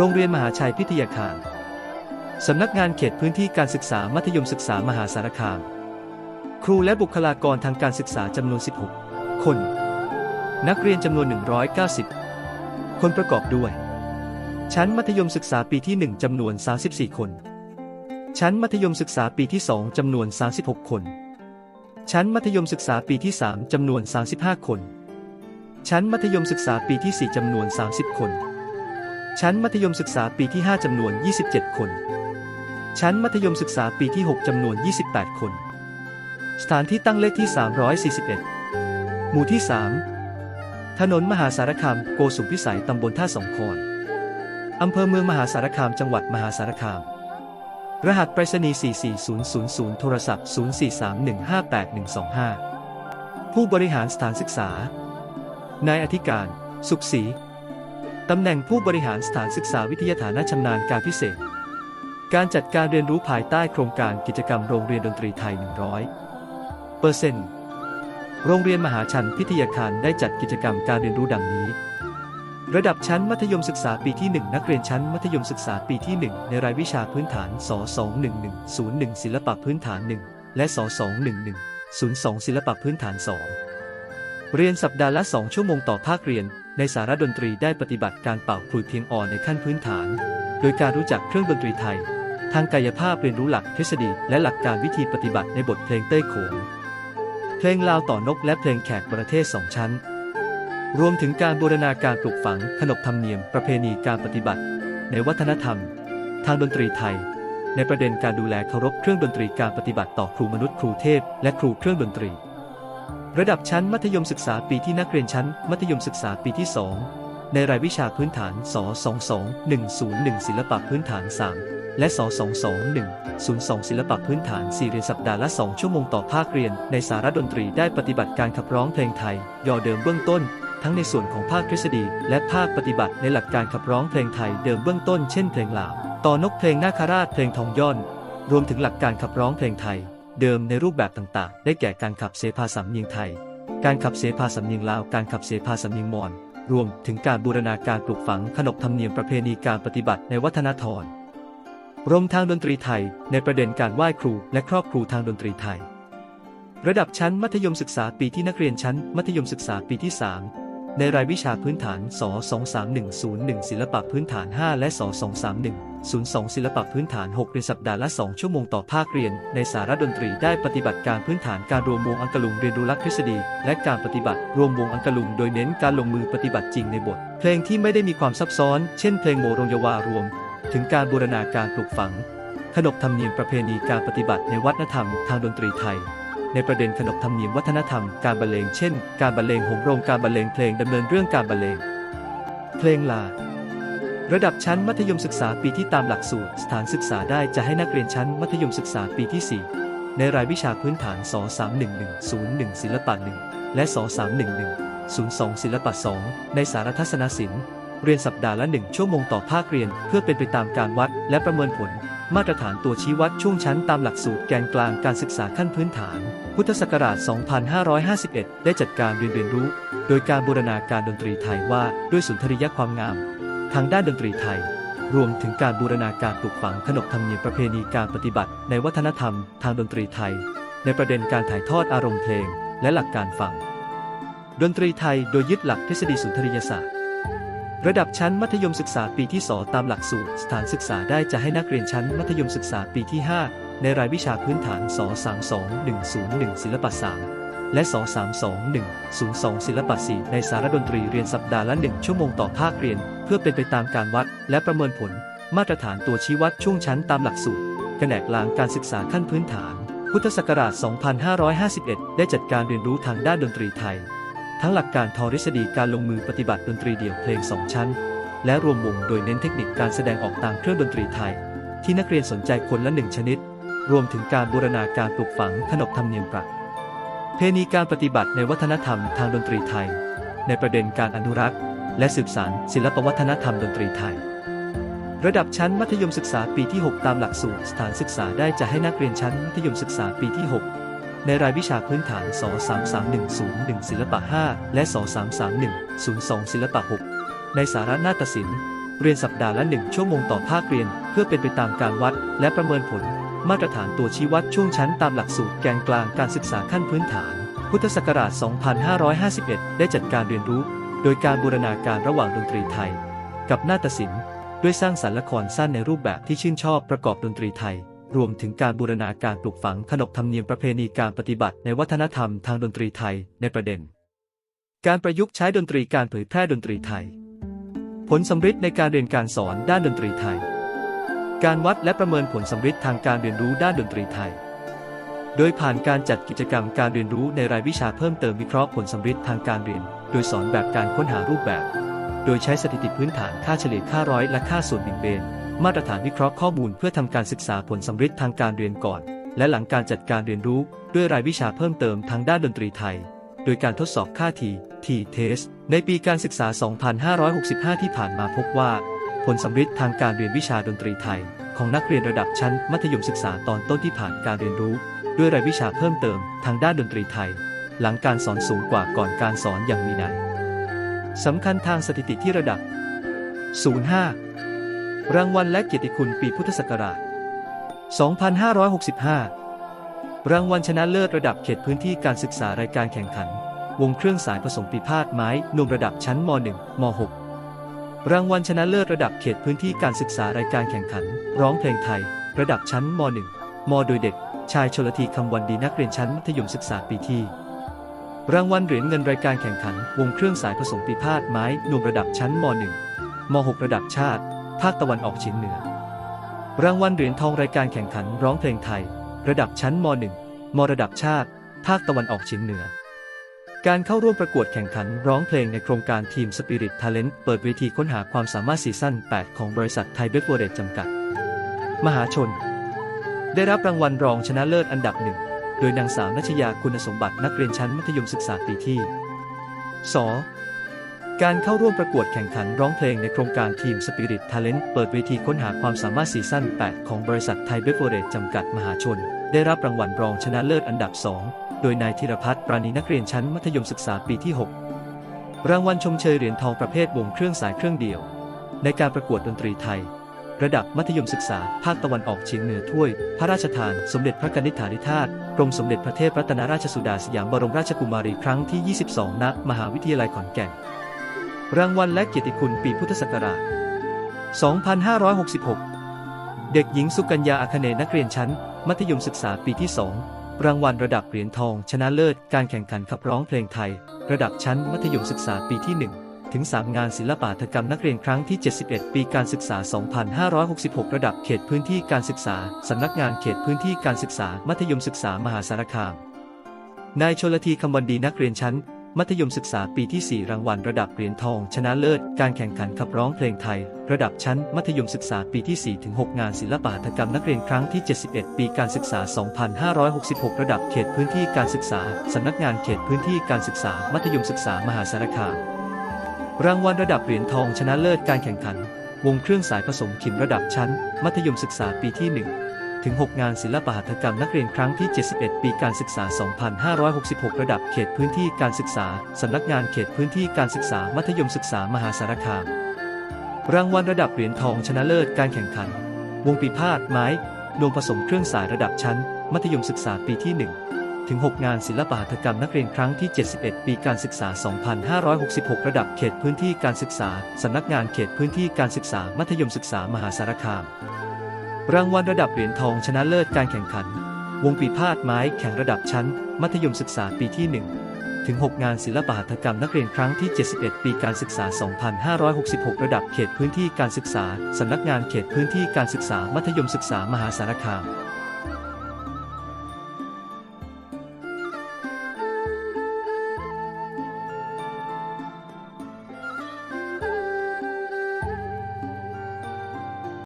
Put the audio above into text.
โรงเรียนมหาชัยพิทยาคาร สำนักงานเขตพื้นที่การศึกษามัธยมศึกษามหาสารคาม ครูและบุคลากรทางการศึกษาจำนวน 16 คน นักเรียนจำนวน 190 คนประกอบด้วย ชั้นมัธยมศึกษาปีที่ 1จำนวน 34 คน ชั้นมัธยมศึกษาปีที่ 2จำนวน 36 คน ชั้นมัธยมศึกษาปีที่ 3จำนวน 35 คน ชั้นมัธยมศึกษาปีที่ 4จำนวน 30 คน ชั้นมัธยมศึกษาปีที่ 5จำนวน 27 คน ชั้นมัธยมศึกษาปีที่ 6จำนวน 28 คน สถานที่ตั้งเลขที่ 341 หมู่ที่ 3 ถนนมหาสารคามโกสุมพิสัยตำบลท่าสองคอนอำเภอเมืองมหาสารคามจังหวัดมหาสารคาม รหัสไปรษณีย์ 44000 โทรศัพท์ 0431581125 ผู้บริหารสถานศึกษา นายอธิการ สุขศรี ตำแหน่งผู้บริหารสถานศึกษาวิทยาฐานะชำนาญการพิเศษ การจัดการเรียนรู้ภายใต้โครงการกิจกรรมโรงเรียนดนตรีไทย 100เปอร์เซ็นต์โรงเรียนมหาชันพิทยาคารได้จัดกิจกรรมการเรียนรู้ดังนี้ ระดับชั้นมัธยมศึกษาปีที่ 1 นักเรียนชั้นมัธยมศึกษาปีที่ 1 ในรายวิชาพื้นฐานส21101 ศิลปะพื้นฐาน 1 และส21102 ศิลปะพื้นฐาน 2 เรียนสัปดาห์ละ 2 ชั่วโมงต่อภาคเรียน ในสาระดนตรีได้ปฏิบัติการเป่าขลุ่ยเพียงอ่อนในขั้นพื้นฐาน โดยการรู้จักเครื่องดนตรีไทย ทางกายภาพเรียนรู้หลักทฤษฎีและหลักการวิธีปฏิบัติในบทเพลงเต้ยโขงเพลงลาวต่อนกและเพลงแขกประเทศสองชั้น รวมถึงการบูรณาการปลูกฝังขนบธรรมเนียมประเพณีการปฏิบัติ ในวัฒนธรรม ทางดนตรีไทย ในประเด็นการดูแลเคารพเครื่องดนตรีการปฏิบัติต่อครูมนุษย์ครูเทพและครูเครื่องดนตรี ระดับชั้นมัธยมศึกษาปีที่นักเรียนชั้น มัธยมศึกษาปีที่ 2 ในรายวิชาพื้นฐานส22101 ศิลปะพื้นฐาน 3 และส22102 ศิลปะพื้นฐาน 4 เรียนสัปดาห์ละ 2 ชั่วโมงต่อภาคเรียน ในสาระดนตรีได้ปฏิบัติการขับร้องเพลงไทย ยอเดิมเบื้องต้น ทั้งในส่วนของภาคทฤษฎี และภาคปฏิบัติในหลักการขับร้องเพลงไทยเดิมเบื้องต้นเช่นเพลงลาว ต่อนกเพลงนาคราชเพลงทองย่อน รวมถึงหลักการขับร้องเพลงไทย เดิมในรูปแบบต่างๆ ได้แก่การขับเสพาสำเนียงไทย การขับเสพาสำเนียงลาว การขับเสพาสำเนียงมอญ รวมถึงการบูรณาการปลูกฝังขนบธรรมเนียมประเพณีการปฏิบัติในวัฒนธรรมรวมทางดนตรีไทย ในประเด็นการไหว้ครูและครอบครูทางดนตรีไทย ระดับชั้นมัธยมศึกษาปีที่นักเรียนชั้น มัธยมศึกษาปีที่ 3 ในรายวิชาพื้นฐานส 23101ศิลปะพื้นฐาน 5 และส .231 ศูนย์สองศิลปะพื้นฐาน 6 เรียนสัปดาห์ละ 2 ชั่วโมงต่อภาคเรียน ในสาระดนตรีได้ปฏิบัติการพื้นฐานการรวมวงอังกลุงเรียนรู้หลักทฤษฎี และการปฏิบัติรวมวงอังกลุงโดยเน้นการลงมือปฏิบัติจริงในบท เพลงที่ไม่ได้มีความซับซ้อน เช่นเพลงโมรงยวารวม ถึงการบูรณาการปลูกฝัง ขนบธรรมเนียมประเพณีการปฏิบัติในวัฒนธรรมทางดนตรีไทยในประเด็นขนบธรรมเนียมวัฒนธรรมการบรรเลงเช่น การบรรเลงโหมโรงการบรรเลงเพลงดำเนินเรื่องการบรรเลง เพลงลา ระดับชั้นมัธยมศึกษาปีที่ตามหลักสูตร สถานศึกษาได้จะให้นักเรียนชั้นมัธยมศึกษาปีที่ 4 ในรายวิชาพื้นฐานส31101 ศิลปะ 1 และส31102 ศิลปะ 2 ในสารทัศนศิลป์เรียนสัปดาห์ละ 1 ชั่วโมงต่อภาคเรียน เพื่อเป็นไปตามการวัดและประเมินผล มาตรฐานตัวชี้วัดช่วงชั้นตามหลักสูตรแกนกลางการศึกษาขั้นพื้นฐาน พุทธศักราช 2551 ได้จัดการเรียนเรียนรู้ โดยการบูรณาการดนตรีไทยว่าด้วยสุนทรียความงาม ทางด้านดนตรีไทย รวมถึงการบูรณาการปลูกฝังขนบธรรมเนียมประเพณีการปฏิบัติ ในวัฒนธรรมทางดนตรีไทย ในประเด็นการถ่ายทอดอารมณ์เพลง และหลักการฟัง ดนตรีไทยโดยยึดหลักทฤษฎีสุนทรียศาสตร์ ระดับชั้นมัธยมศึกษาปีที่ 2 ตามหลักสูตร สถานศึกษาได้จะให้นักเรียนชั้นมัธยมศึกษาปีที่ 5 ในรายวิชาพื้นฐานส32101ศิลปะ3 และส32102 ศิลปะ4ในสารดนตรีเรียนสัปดาห์ละ 1 ชั่วโมงต่อภาคเรียน เพื่อเป็นไปตามการวัด และประเมินผล มาตรฐานตัวชี้วัดช่วงชั้นตามหลักสูตรแผนกลางการศึกษาขั้นพื้นฐาน พุทธศักราช 2551 ได้จัดการเรียนรู้ทางด้านดนตรีไทย ทั้งหลักการทอทฤษฎีการลงมือปฏิบัติดนตรีเดี่ยวเพลง 2 ชั้น และรวมวงโดยเน้นเทคนิคการแสดงออกตามเครื่องดนตรีไทย ที่นักเรียนสนใจคนละหนึ่งชนิด รวมถึงการบูรณาการปลูกฝังขนบธรรมเนียมประ เพณีการปฏิบัติในวัฒนธรรมทางดนตรีไทย ในประเด็นการอนุรักษ์ และสืบสานศิลปวัฒนธรรมดนตรีไทย ระดับชั้นมัธยมศึกษาปีที่ 6 ตามหลักสูตรสถานศึกษาได้จะให้นักเรียนชั้นมัธยมศึกษาปีที่ 6 ในรายวิชาพื้นฐานส33101ศิลปะ 5 และส33102 ศิลปะ 6 ในสาระนาฏศิลป์เรียนสัปดาห์ละ 1 ชั่วโมงต่อภาคเรียน เพื่อเป็นไปตามการวัดและประเมินผล มาตรฐานตัวชี้วัดช่วงชั้นตามหลักสูตรแกนกลางการศึกษาขั้นพื้นฐาน พุทธศักราช 2551 ได้จัดการเรียนรู้ โดยการบูรณาการระหว่างดนตรีไทย กับนาฏศิลป์ ด้วยสร้างสรรค์ละครสั้นในรูปแบบที่ชื่นชอบประกอบดนตรีไทย รวมถึงการบูรณาการปลูกฝังขนบธรรมเนียมประเพณีการปฏิบัติในวัฒนธรรมทางดนตรีไทยในประเด็น การประยุกต์ใช้ดนตรีการเผยแพร่ดนตรีไทย ผลสำฤทธิ์ในการเรียนการสอนด้านดนตรีไทย การวัดและประเมินผลสำฤทธิ์ทางการเรียนรู้ด้านดนตรีไทย โดยผ่านการจัดกิจกรรมการเรียนรู้ในรายวิชาเพิ่มเติมวิเคราะห์ผลสำฤทธิ์ทางการเรียน โดยสอนแบบการค้นหารูปแบบ โดยใช้สถิติพื้นฐานค่าเฉลี่ยค่าร้อยและค่าส่วนบินเบนมาตรฐานวิเคราะห์ข้อมูลเพื่อทำการศึกษาผลสำฤทธิ์ทางการเรียนก่อน และหลังการจัดการเรียนรู้ ด้วยรายวิชาเพิ่มเติมทางด้านดนตรีไทย โดยการทดสอบค่า T T Test ในปีการศึกษา 2565 ที่ผ่านมาพบว่า ลสำฤทธิ์ทางการเรียนวิชาดนตรีไทย ของนักเรียนระดับชั้นมัธยมศึกษาตอนต้นที่ผ่านการเรียนรู้ ด้วยรายวิชาเพิ่มเติมทางด้านดนตรีไทย หลังการสอนสูงกว่าก่อนการสอนอย่างมีนัยสำคัญทางสถิติที่ระดับ 05 รางวัลและเกียรติคุณปีพุทธศักราช 2565 รางวัลชนะเลิศระดับเขตพื้นที่การศึกษารายการแข่งขัน วงเครื่องสายผสมปีพาดไม้นมระดับชั้นม .1 ม .6 รางวัลชนะเลิศระดับเขตพื้นที่การศึกษารายการแข่งขัน ร้องเพลงไทย ระดับชั้นม .1 ม โดยเด็ก ชายชลทีคำวันดีนักเรียนชั้นมัธยมศึกษาปีที่ รางวัลเหรียญเงินรายการแข่งขัน วงเครื่องสายผสมปีพาดไม้นวมระดับชั้นม .1 ม .6 ระดับชาติ ภาคตะวันออกเฉียงเหนือ รางวัลเหรียญทองรายการแข่งขันร้องเพลงไทย ระดับชั้นม .1 ม ระดับชาติ ภาคตะวันออกเฉียงเหนือ การเข้าร่วมประกวดแข่งขันร้องเพลงในโครงการทีม Spirit Talent เปิดเวทีค้นหาความสามารถซีซั่น 8 ของบริษัทไทยเบเวอร์เรจจำกัด มหาชน ได้รับรางวัลรองชนะเลิศอันดับหนึ่ง โดยนางสาวนัชยาคุณสมบัตินักเรียนชั้นมัธยมศึกษาปีที่ 2. การเข้าร่วมประกวดแข่งขันร้องเพลงในโครงการทีม Spirit Talent เปิดเวทีค้นหาความสามารถซีซั่น 8 ของบริษัทไทยเบเวอร์เรจจำกัดมหาชน ได้รับรางวัลรองชนะเลิศอันดับ 2 โดยนายธีรพัฒน์ปราณีนักเรียนชั้นมัธยมศึกษาปีที่ 6 รางวัลชมเชยเหรียญทองประเภทวงเครื่องสายเครื่องเดี่ยว ในการประกวดดนตรีไทย ระดับมัธยมศึกษาภาคตะวันออกเฉียงเหนือถ้วย พระราชทาน สมเด็จพระนิธิฐาธิราชกรมสมเด็จพระเทพรัตนราชสุดาสยามบรมราชกุมารีครั้งที่ 22 ณ มหาวิทยาลัยขอนแก่น รางวัลและเกียรติคุณปีพุทธศักราช 2566 เด็กหญิงสุกัญญาอาคเนย์นักเรียนชั้น มัธยมศึกษาปีที่ 2 รางวัลระดับเหรียญทองชนะเลิศการแข่งขันขับร้องเพลงไทย ระดับชั้นมัธยมศึกษาปีที่ 1 ถึง 3 งานศิลปาถกรรมนักเรียนครั้งที่ 71 ปีการศึกษา 2566 ระดับเขตพื้นที่การศึกษา สำนักงานเขตพื้นที่การศึกษา มัธยมศึกษามหาสารคาม นายชลทีคำวันดีนักเรียนชั้น มัธยมศึกษาปีที่ 4 รางวัลระดับเหรียญทอง ชนะเลิศ การแข่งขันขับร้องเพลงไทย ระดับชั้น มัธยมศึกษาปีที่ 4 ถึง 6 งานศิลปาถกรรมนักเรียนครั้งที่ 71 ปีการศึกษา 2566 ระดับเขตพื้นที่การศึกษา สำนักงานเขตพื้นที่การศึกษา มัธยมศึกษามหาสารคาม รางวัลระดับเหรียญทองชนะเลิศการแข่งขัน วงเครื่องสายผสมขิมระดับชั้น มัธยมศึกษาปีที่ 1 6 งานศิลปหัตถกรรมนักเรียนครั้งที่ 71 ปีการศึกษา 2566 ระดับเขตพื้นที่การศึกษา สำนักงานเขตพื้นที่การศึกษามัธยมศึกษามหาสารคาม รางวัลระดับเหรียญทองชนะเลิศการแข่งขัน วงปีพาดไม้นวมผสมเครื่องสายระดับชั้น มัธยมศึกษาปีที่ 1 ถึง 6 งานศิลปหัตถกรรมนักเรียนครั้งที่ 71 ปีการศึกษา 2566 ระดับเขตพื้นที่การศึกษา สำนักงานเขตพื้นที่การศึกษามัธยมศึกษามหาสารคาม รางวัลระดับเหรียญทองชนะเลิศการแข่งขัน วงปีพาดไม้แข่งระดับชั้น มัธยมศึกษาปีที่ 1 ถึง 6 งานศิลปหัตถกรรมนักเรียนครั้งที่ 71 ปีการศึกษา 2566 ระดับเขตพื้นที่การศึกษา สำนักงานเขตพื้นที่การศึกษามัธยมศึกษามหาสารคาม